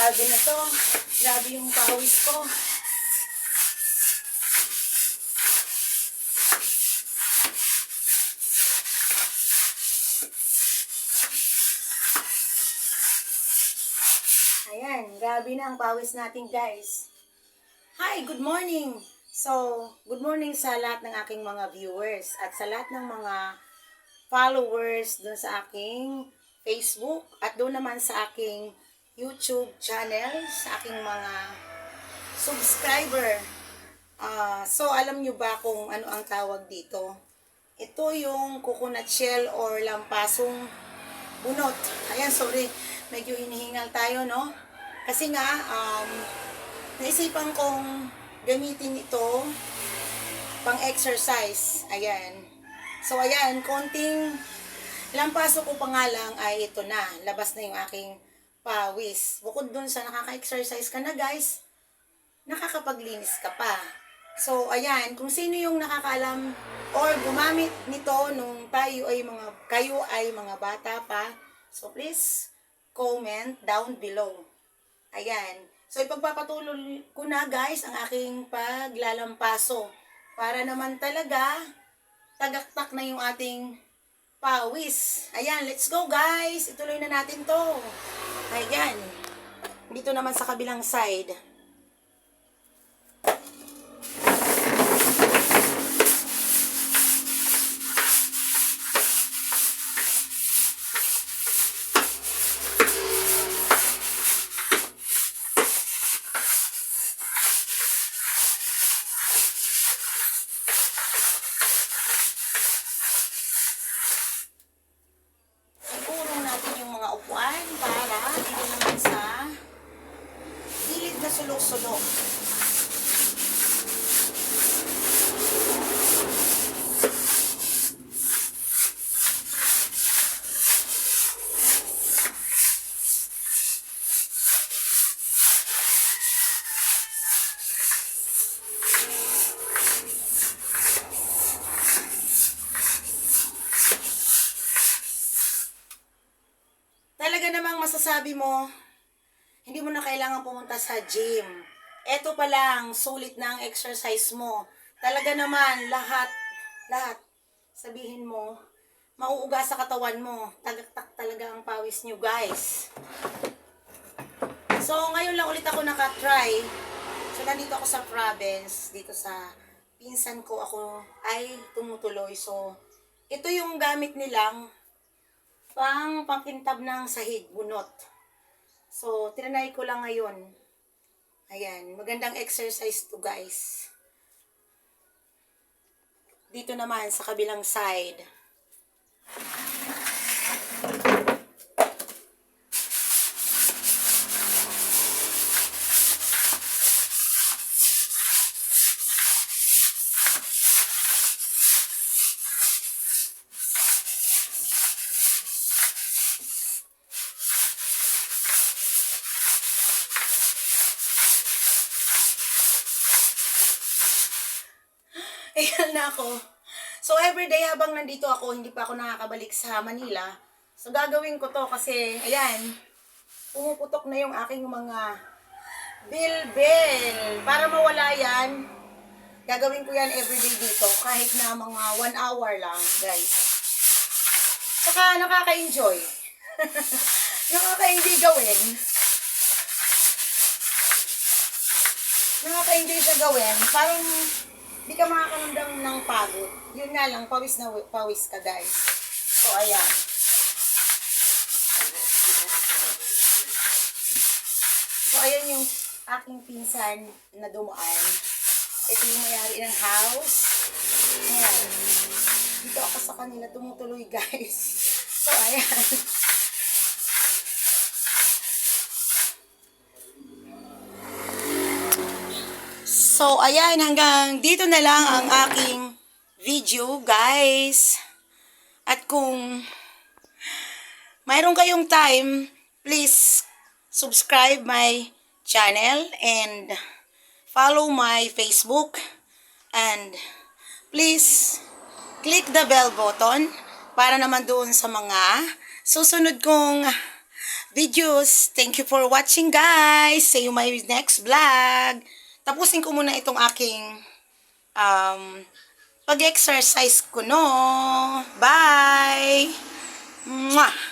Grabe na to. Grabe yung pawis ko. Ayan, grabe na ang pawis natin guys. Hi, good morning! So, good morning sa lahat ng aking mga viewers at sa lahat ng mga followers dun sa aking Facebook at doon naman sa aking YouTube channel, sa aking mga subscriber. Ah, so, alam nyo ba kung ano ang tawag dito? Ito yung coconut shell or lampasong bunot. Ayan, sorry. Medyo hinihingal tayo, no? Kasi nga, um, naisipan kong gamitin ito pang exercise. Ayan. So, ayan, konting lampaso ko pa nga lang ay ito na. Labas na yung aking pawis. Bukod dun sa nakaka-exercise ka na, guys, nakakapaglinis ka pa. So, ayan, kung sino yung nakakaalam or gumamit nito nung tayo ay mga, kayo ay mga bata pa, so please comment down below. Ayan. So, ipagpapatuloy ko na guys ang aking paglalampaso para naman talaga tagaktak na yung ating pawis. Ayan, let's go guys. Ituloy na natin to. Ayan. Dito naman sa kabilang side. Iurong natin yung mga upuan para dito naman sa gilid na sulok-sulok. Talaga namang masasabi mo, hindi mo na kailangan pumunta sa gym. Ito pa lang, sulit na ang exercise mo. Talaga naman, lahat, lahat, sabihin mo, mauuga sa katawan mo. Tagaktak talaga ang pawis nyo, guys. So, ngayon lang ulit ako nakatry. So, nandito ako sa province, dito sa pinsan ko ako ay tumutuloy. So, ito yung gamit nilang pang pangkintab ng sahig, bunot. So, tinanay ko lang ngayon. Ayan, magandang exercise to guys. Dito naman sa kabilang side. Ayan na ako. So, everyday habang nandito ako, hindi pa ako nakakabalik sa Manila. So, gagawin ko to kasi, ayan, pumuputok na yung aking mga bill-bill. Para mawala yan, gagawin ko yan everyday dito. Kahit na mga one hour lang, guys. Saka, nakaka-enjoy. nakaka-enjoy gawin. Nakaka-enjoy siya gawin. Parang, di ka makakaramdam ng pagod. Yun nga lang, pawis na pawis ka guys. So, ayan. So, ayan yung aking pinsan na dumaan. Ito yung mayari ng house. Ayan. Dito ako sa kanila tumutuloy guys. So, ayan. So, ayan, hanggang dito na lang ang aking video, guys. At kung mayroon kayong time, please subscribe my channel and follow my Facebook. And please click the bell button para naman doon sa mga susunod kong videos. Thank you for watching guys. See you my next vlog. Tapusin ko muna itong aking um, pag-exercise ko no. Bye! Mwah!